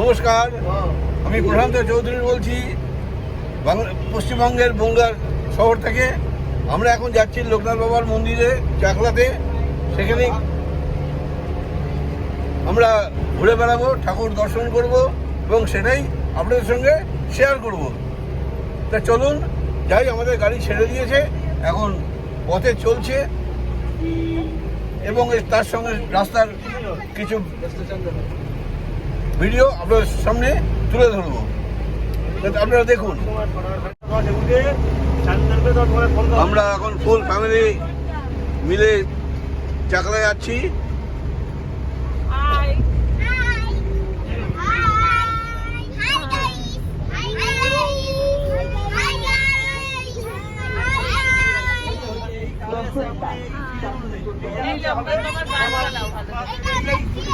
নমস্কার, আমি প্রশান্ত চৌধুরী বলছি পশ্চিমবঙ্গের বনগাঁ শহর থেকে। আমরা এখন যাচ্ছি লোকনাথ বাবার মন্দিরে, চাকলাতে। সেখানে আমরা ঘুরে বেড়াবো, ঠাকুর দর্শন করব, এবং সেটাই আপনাদের সঙ্গে শেয়ার করব। তা চলুন, যাই, আমাদের গাড়ি ছেড়ে দিয়েছে, এখন পথে চলছে। এবং তার সঙ্গে রাস্তার কিছু ভিডিও আপনার সামনে তুলে ধরবো। আপনারা দেখুন। আমরা এখন ফুল ফ্যামিলি মিলে চাকরা যাচ্ছি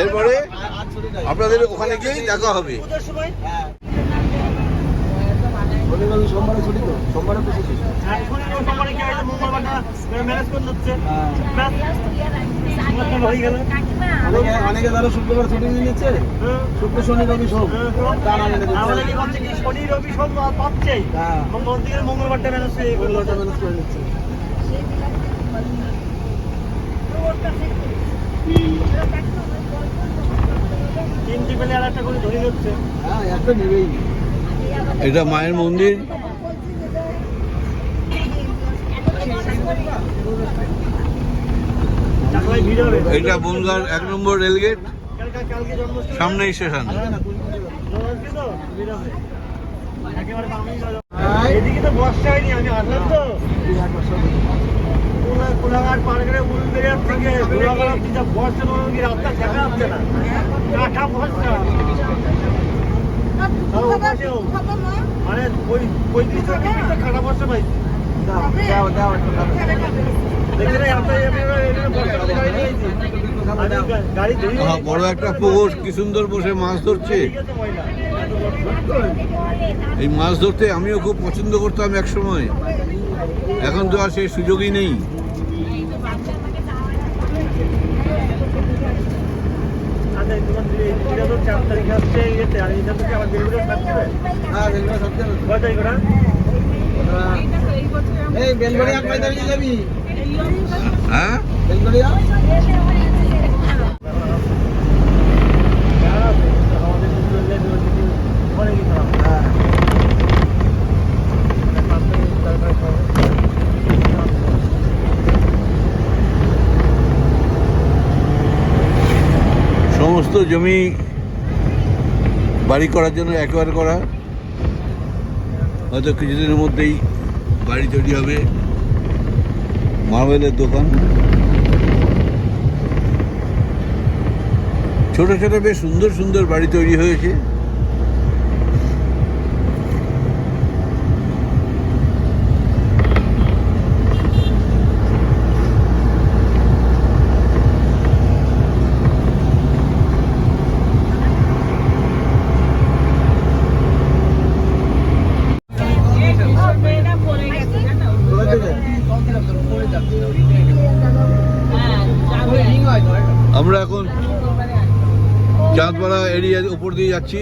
এরপরে আপনাদের ওখানে গিয়েই দেখা হবে। সোমবারে ছুটি তো? সোমবারে তো ছুটি। অনেকে অনেকে ধরো শুক্রবার ছুটি নিয়ে নিচ্ছে। শুক্র শনি রবি সোম মেনে দিচ্ছে শনি রবি সোম হ্যাঁ। মন্দিরের মঙ্গলবারটা ম্যানেজ হয়ে ওগুলোটা ম্যানেজ করে নিচ্ছে। এটা মায়ের মন্দির। এটা বনগাঁর এক নম্বর রেলগেট। সামনেই স্টেশন। এদিকে তো বর্ষা হয়নি আমি আসলাম তো। কোলা- কোলাঘাট উলবেড়িয়ার থেকে ধুলাগড় অব্দি যা কি রাস্তা দেখা যাচ্ছে না। কাঠা মানে ওই পঁয়ত্রিশ বড় একটা পুকুর কি সুন্দর বসে মাছ ধরছে। এই মাছ ধরতে আমিও খুব পছন্দ করতাম এক সময় এখন তো আর সেই সুযোগই নেই। তোমার এটা তো চার তারিখে আসছে ইয়েতে, আর এইটা থেকে আবার বেলগুলো থাকছে হ্যাঁ বেলগুড়া সত্যি কয় তারিখ ওটা? এই বেলগুড়িয়া কয় তারিখে যাবি? হ্যাঁ? বেলগুড়িয়া আমাদের দুটো লেগে ওইদিকে ঘরে গেতে হবে। হ্যাঁ পাঁচ তারিখ, চার তারিখ হবে। সমস্ত জমি বাড়ি করার জন্য একবার করা। হয়তো কিছুদিনের মধ্যেই বাড়ি তৈরি হবে মার্বেলের দোকান। ছোট ছোট বেশ সুন্দর সুন্দর বাড়ি তৈরি হয়েছে কোথা থেকে আমরা এখন চাঁদপাড়া এরিয়ার উপর দিয়ে যাচ্ছি।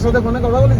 পঞ্চায়েতের সাথে ফোনে কথা বলেছিস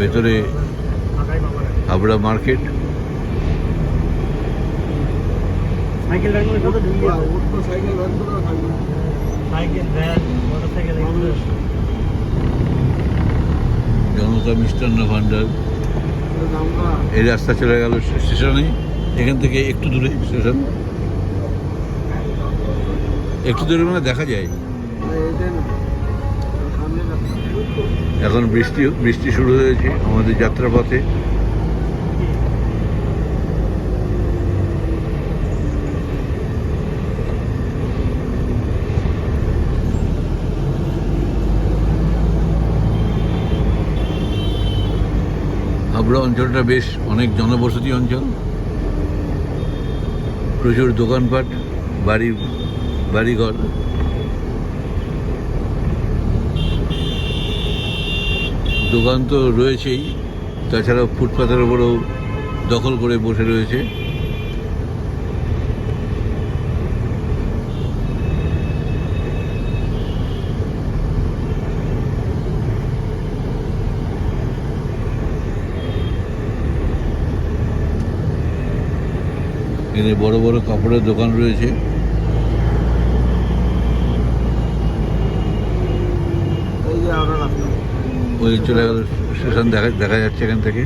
ভ্যান হাবড়া মার্কেট। জনতা মিষ্টান্ন ভান্ডার। এই রাস্তা চলে গেল স্টেশনে। এখান থেকে একটু দূরে স্টেশন। একটু দূরে মানে দেখা যায়। এখন বৃষ্টি বৃষ্টি শুরু হয়েছে আমাদের যাত্রাপথে। হাবড়া অঞ্চলটা বেশ অনেক জনবসতি অঞ্চল। প্রচুর দোকানপাট, বাড়ি, বাড়িঘর। দোকান তো রয়েছেই। তাছাড়া ফুটপাতের ওপরেও দখল করে বসে রয়েছে। এখানে বড় বড় কাপড়ের দোকান রয়েছে এই যে আমরা রাস্তা ওই চলে গেল স্টেশন দেখা দেখা যাচ্ছে এখান থেকে।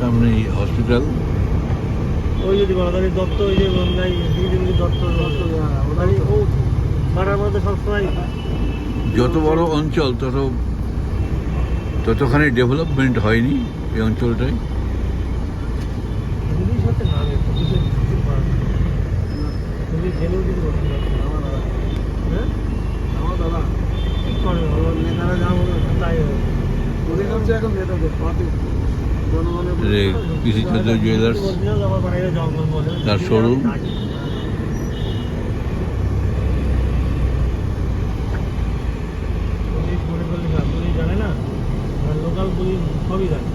সামনে হসপিটাল ওই যদি গণতান্ত্রিক দত্ত ওই যে নাই দিদি দত্ত দত্ত ওনারই ও পাড়ার মধ্যে সবসময়। যত বড় অঞ্চল তত ততখানি ডেভেলপমেন্ট হয়নি এই অঞ্চলটায়। হ্যাঁ? নেতারা যা বলে তাই হবে। হচ্ছে এখন নেতাদের পার্টি। কৃষিচন্দ্র জুয়েলার্স তার showroom। পুলিশ মনে করলে না, পুলিশ জানে না লোকাল পুলিশ সবই জানে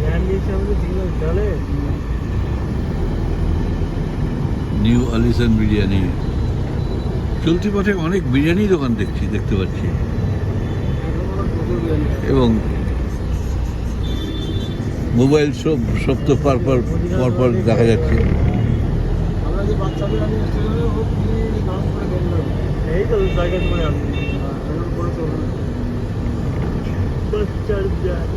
জ্ঞান দিয়েছে আমাকে সিগন্যাল চলে নিউ আলিসান বিরিয়ানি চলতি পথে অনেক বিরিয়ানি দোকান দেখছি, দেখতে পাচ্ছি। এবং মোবাইল সব সব তো পর পর পর পর দেখা যাচ্ছে। আমরা যে বাচ্চাদের আমি স্টেশনে ও কি নাম করে দেখলাম এই তো জায়গা করে আসছে এরকম করে চলবে বাচ্চার যায়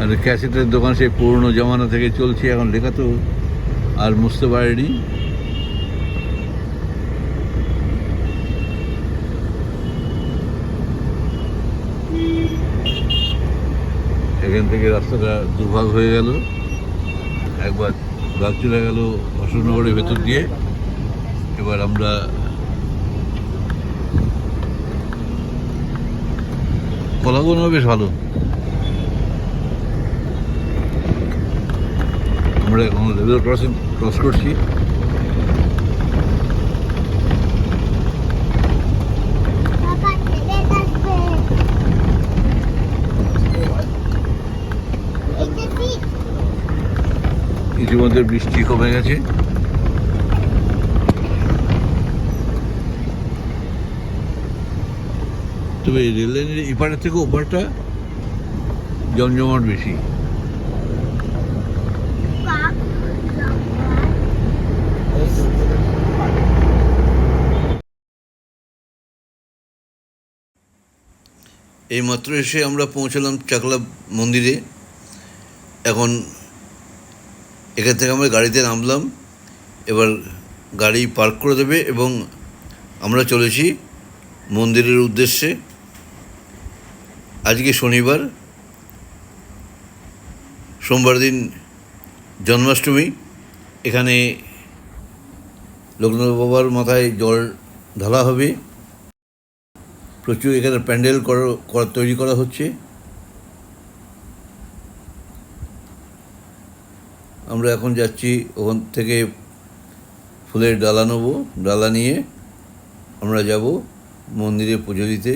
আর ক্যাসেটের দোকান সেই পুরনো জমানা থেকে চলছে এখন লেখা তো আর মুছতে পারেনি। এখান থেকে রাস্তাটা দুভাগ হয়ে গেল। একবার ভাগ চলে গেল অশোকনগরের ভেতর দিয়ে। এবার আমরা কলাগুলো বেশ ভালো। আমরা এখন লেভেল ক্রসিং, ক্রস করছি। ইতিমধ্যে বৃষ্টি কমে গেছে। তবে রেল লাইনের এপারের থেকে ওপারটা জমজমাট বেশি। এই মাত্র এসে আমরা পৌঁছালাম চাকলা মন্দিরে। এখন এখান থেকে আমরা গাড়িতে নামলাম। এবার গাড়ি পার্ক করে দেবে এবং আমরা চলেছি মন্দিরের উদ্দেশ্যে। আজকে শনিবার, সোমবার দিন জন্মাষ্টমী। এখানে লোকনাথ বাবার মাথায় জল ঢালা হবে। প্রচুর এখানে প্যান্ডেল করা তৈরি করা হচ্ছে। আমরা এখন যাচ্ছি ওখান থেকে ফুলের ডালা নেব, ডালা নিয়ে আমরা যাব মন্দিরে পুজো দিতে।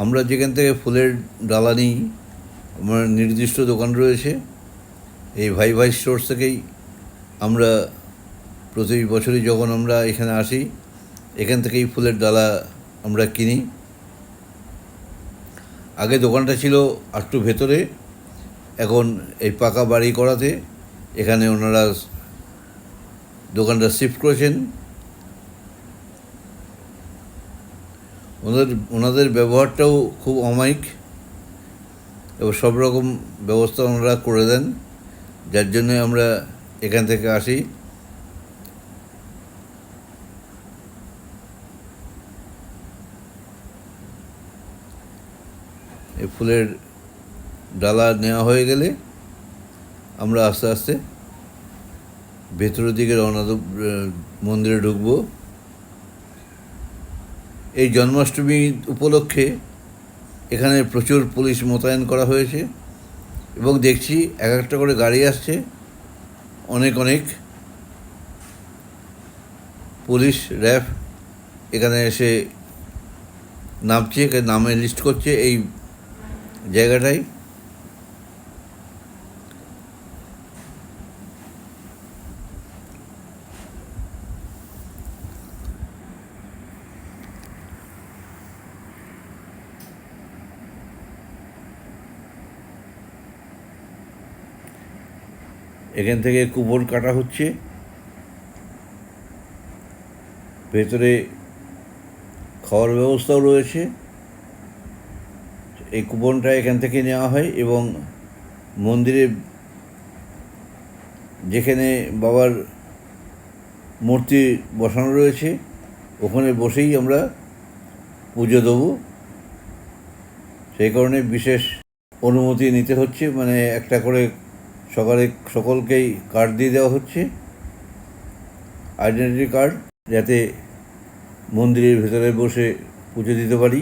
আমরা যেখান থেকে ফুলের ডালা নিই, আমার নির্দিষ্ট দোকান রয়েছে। এই ভাই ভাই স্টোর্স থেকেই আমরা প্রতি বছরই যখন আমরা এখানে আসি, এখান থেকেই ফুলের ডালা আমরা কিনি। আগে দোকানটা ছিল একটু ভেতরে, এখন এই পাকা বাড়ি করাতে এখানে ওনারা দোকানটা শিফট করেছেন। ওনাদের ওনাদের ব্যবহারটাও খুব অমায়িক। এবং সব রকম ব্যবস্থা ওনারা করে দেন, যার জন্য আমরা এখান থেকে আসি। এই ফুলের ডালা নেওয়া হয়ে গেলে আমরা আস্তে আস্তে ভেতরের দিকে রওনা মন্দিরে ঢুকবো। এই জন্মাষ্টমী উপলক্ষে এখানে প্রচুর পুলিশ মোতায়েন করা হয়েছে এবং দেখছি এক একটা করে গাড়ি আসছে। অনেক অনেক পুলিশ র্যাব এখানে এসে নামছে নামে লিস্ট করছে এই জায়গাটায়। এখান থেকে কুপন কাটা হচ্ছে। ভেতরে খাওয়ার ব্যবস্থাও রয়েছে। এই কুপনটা এখান থেকে নেওয়া হয় এবং মন্দিরে যেখানে বাবার মূর্তি বসানো রয়েছে, ওখানে বসেই আমরা পুজো দেবো। সেই কারণে বিশেষ অনুমতি নিতে হচ্ছে মানে একটা করে সকালে সকলকেই কার্ড দিয়ে দেওয়া হচ্ছে। আইডেন্টিটি কার্ড যাতে মন্দিরের ভেতরে বসে পুজো দিতে পারি।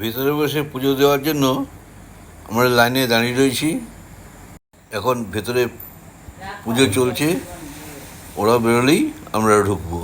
ভেতরে বসে পুজো দেওয়ার জন্য আমরা লাইনে দাঁড়িয়ে রয়েছি। এখন ভেতরে পুজো চলছে। ওরা বেরোলেই আমরা ঢুকবো।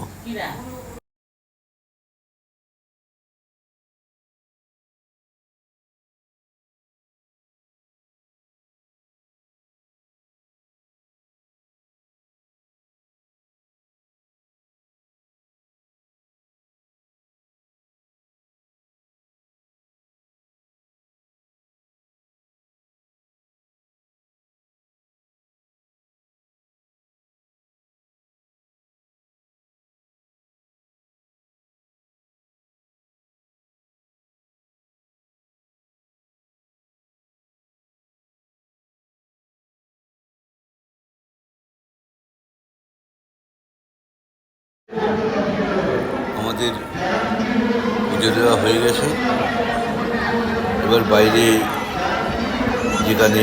আমাদের পুজো দেওয়া হয়ে গেছে। এবার বাইরে যেখানে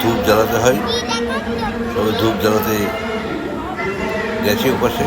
ধূপ জ্বালাতে হয়, সবাই ধূপ জ্বালাতে গেছে ওপাশে।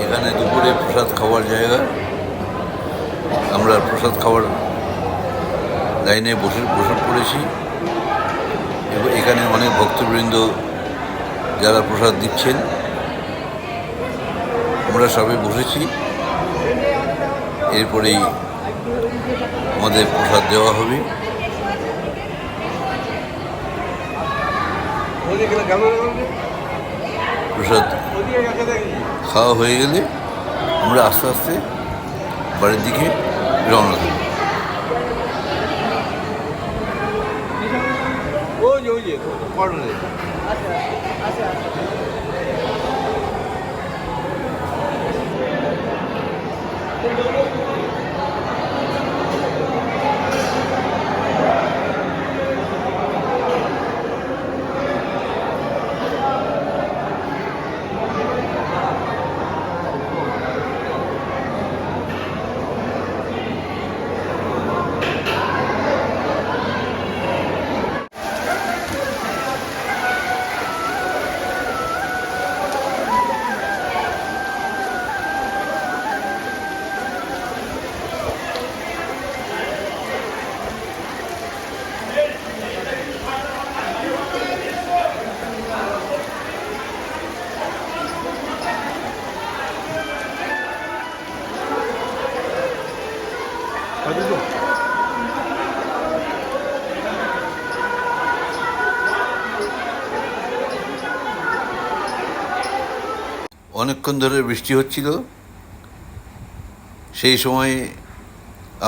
এখানে দুপুরে প্রসাদ খাওয়ার জায়গা আমরা প্রসাদ খাওয়ার লাইনে বসে বসে পড়েছি। এবং এখানে অনেক ভক্তবৃন্দ যারা প্রসাদ দিচ্ছেন, আমরা সবে বসেছি। এরপরেই আমাদের প্রসাদ দেওয়া হবে। প্রসাদ খাওয়া হয়ে গেলে আমরা আস্তে আস্তে বাড়ির দিকে রওনা দেব। ওই যে ওই যে অনেকক্ষণ ধরে বৃষ্টি হচ্ছিল। সেই সময়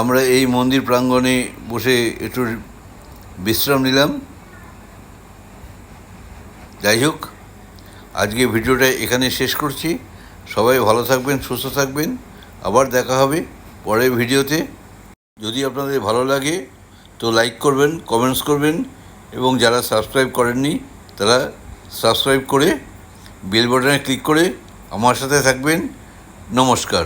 আমরা এই মন্দির প্রাঙ্গণে বসে একটু বিশ্রাম নিলাম। যাই হোক, আজকে ভিডিওটা এখানে শেষ করছি। সবাই ভালো থাকবেন, সুস্থ থাকবেন। আবার দেখা হবে পরের ভিডিওতে। যদি আপনাদের ভালো লাগে তো লাইক করবেন, কমেন্টস করবেন এবং যারা সাবস্ক্রাইব করেননি তারা সাবস্ক্রাইব করে বেল বাটনে ক্লিক করে আমার সাথে থাকবেন। নমস্কার।